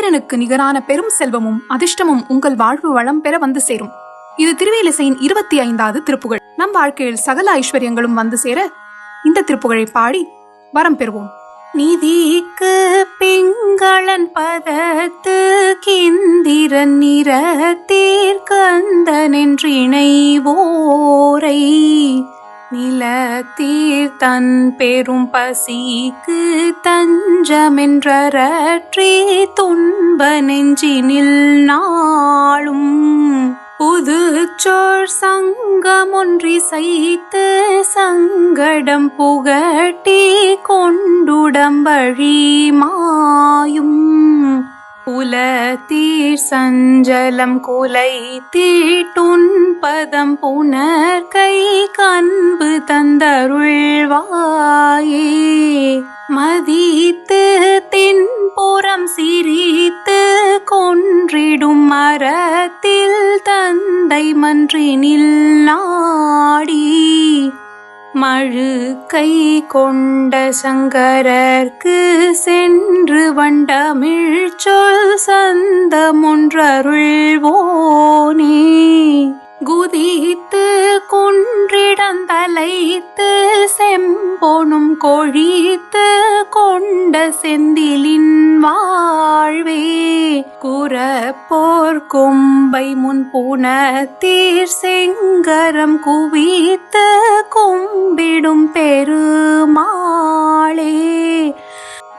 குபேரனுக்கு நிகரான பெரும் செல்வமும் அதிர்ஷ்டமும் உங்கள் வாழ்வு வளம் பெற வந்து சேரும். இது திருவேலிசையின் இருபத்தி ஐந்தாவது திருப்புகழ். நம் வாழ்க்கையில் சகல ஐஸ்வர்யங்களும் வந்து சேர இந்த திருப்புகழை பாடி வரம் பெறுவோம். நிதிக்கு பிங்களன் பதத்து கிந்திரன் நிறத்தீர்கந்தனின்றிணைவோரை நிலத்தீர் தன் பெரும் பசிக்கு தஞ்சமென்றரற்றி துன்ப நெஞ்சினில் நாளும். புது சோழ் சங்கமொன்றி சைத்து சங்கடம் புகட்டி கொண்டுடம்பழி மாயும். புலத்தீர் சஞ்சலம் குலை தீட்டுன் பதம் புனர் கை கண்பு தந்தருள்வாயே. மதித்து தென்புறம் சிரித்து கொன்றிடும் மரத்தில் தந்தை மன்றினில் நாடி மழுக்கை கொண்ட சங்கரர்க்கு சென்று வண்டமிழ் சொல் சந்தமொன்றருள்வோ போனும் கொழித்து கொண்ட செந்திலின் வாழ்வே. குறப்போர் கொம்பை முன் புனத்தீர் செங்கரம் குவித்து கும்பிடும் பெருமாளே.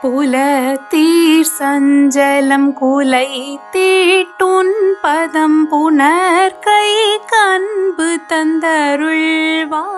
புலத்தீர் சஞ்சலம் குலை தீட்டுன் பதம் புனர் கை கண்பு தந்தருள்வா